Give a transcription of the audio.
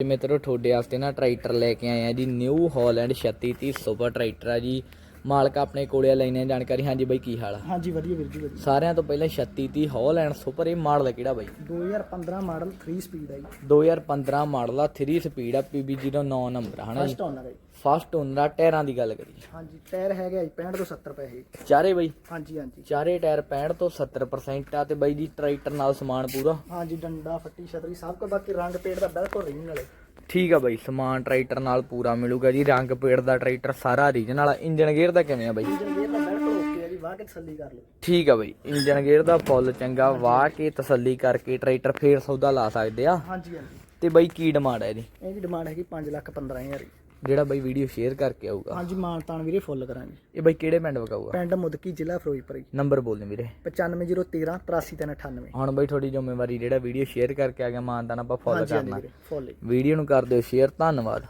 ਜੀ ਮਿੱਤਰੋ, ਤੁਹਾਡੇ ਵਾਸਤੇ ਨਾ ਟਰੈਕਟਰ ਲੈ ਕੇ ਆਏ ਆ ਜੀ ਨਿਊ ਹਾਲੈਂਡ 3630 ਸੁਪਰ ਟਰੈਕਟਰ ਆ ਜੀ। ਮਾਲਕ ਆਪਣੇ ਕੋਲੇ ਲੈਣੇ ਜਾਣਕਾਰੀ। ਹਾਂਜੀ ਬਾਈ ਕੀ ਹਾਲ ਆ? ਹਾਂਜੀ ਵਧੀਆ ਵੀਰ ਜੀ ਵਧੀਆ। ਸਾਰਿਆਂ ਤੋਂ ਪਹਿਲਾਂ 3630 ਹਾਲੈਂਡ ਸੁਪਰ ਇਹ ਮਾਡਲ ਕਿਹੜਾ ਬਾਈ? 2015 ਮਾਡਲ 3 ਸਪੀਡ ਹੈ ਜੀ। 2015 ਮਾਡਲ ਆ 3 ਸਪੀਡ ਆ PB09 ਨੰਬਰ ਆ ਹਨਾ ਫਸਟ ਓਨਰ ਹੈ ਫਸਟ ਓਨਰ ਆ ਟਾਇਰਾਂ ਦੀ ਗੱਲ ਕਰੀਏ। ਹਾਂਜੀ ਟਾਇਰ ਹੈਗਾ ਜੀ 65 ਤੋਂ 70 ਪੈਸੇ। ਚਾਰੇ ਬਾਈ? ਹਾਂਜੀ ਹਾਂਜੀ। ਚਾਰੇ ਟਾਇਰ 65 ਤੋਂ 70% ਆ ਤੇ ਬਾਈ ਜੀ ਟਰੈਕਟਰ ਨਾਲ ਸਮਾਨ ਪੂਰਾ। ਹਾਂਜੀ ਡੰਡਾ ਫੱਟੀ ਛਤਰੀ ਸਭ ਕੁਝ ਬਾਕੀ ਰੰਗ ਪੇੜ ਦਾ ਬਿਲਕੁਲ ਰੀਜਨਲ ਹੈ ਠੀਕ ਆ ਬਾਈ ਸਮਾਨ ਟਰੈਕਟਰ ਨਾਲ ਪੂਰਾ ਮਿਲੂਗਾ ਜੀ ਰੰਗ ਪੇੜ ਦਾ ਟਰੈਕਟਰ ਸਾਰਾ ਰੀਜਨਲ ਆ। ਇੰਜਨ ਗੇਅਰ ਦਾ ਕਿਵੇਂ ਆ ਬਾਈ? ਇੰਜਨ ਗੇਅਰ ਦਾ ਬਿਲਕੁਲ ਓਕੇ ਹੈ ਜੀ ਵਾਹ ਕੇ ਤਸੱਲੀ ਕਰ ਲਓ। ਠੀਕ ਆ ਬਾਈ ਇੰਜਨ ਗੇਅਰ ਦਾ ਫੁੱਲ ਚੰਗਾ ਵਾਹ ਕੇ ਤਸੱਲੀ ਕਰਕੇ ਟਰੈਕਟਰ ਫੇਰ ਸੌਦਾ ਲਾ ਸਕਦੇ ਆ। ਹਾਂਜੀ ਹਾਂਜੀ। ਤੇ ਬਾਈ ਕੀ ਡਿਮਾਂਡ ਹੈ ਇਹਦੀ? ਇਹਦੀ ਡਿਮਾਂਡ ਹੈਗੀ 5 ਲੱਖ 15000 ਜੀ ਜਿਹੜਾ ਬਾਈ ਵੀਡੀਓ ਸ਼ੇਅਰ ਕਰਕੇ ਆਊਗਾ। ਹਾਂਜੀ ਮਾਨਤਾਨ ਵੀਰੇ ਫੁੱਲ ਕਰਾਂਗੇ। ਇਹ ਬਾਈ ਕਿਹੜੇ ਪਿੰਡ ਵਗਾਊਗਾ? ਪਿੰਡ ਮੁਦਕੀ ਜ਼ਿਲ੍ਹਾ ਫਿਰੋਜ਼ਪੁਰ ਜੀ। ਨੰਬਰ ਬੋਲ ਦੇ ਵੀਰੇ। 95013 83398 ਹੁਣ ਬਾਈ ਤੁਹਾਡੀ ਜ਼ਿੰਮੇਵਾਰੀ ਜਿਹੜਾ ਵੀਡੀਓ ਸ਼ੇਅਰ ਕਰਕੇ ਆ ਗਿਆ ਮਾਨਦਾਨ ਆਪਾਂ ਫੋਲੋ ਕਰਨਾ। ਵੀਡੀਓ ਨੂੰ ਕਰ ਦਿਓ ਸ਼ੇਅਰ ਧੰਨਵਾਦ।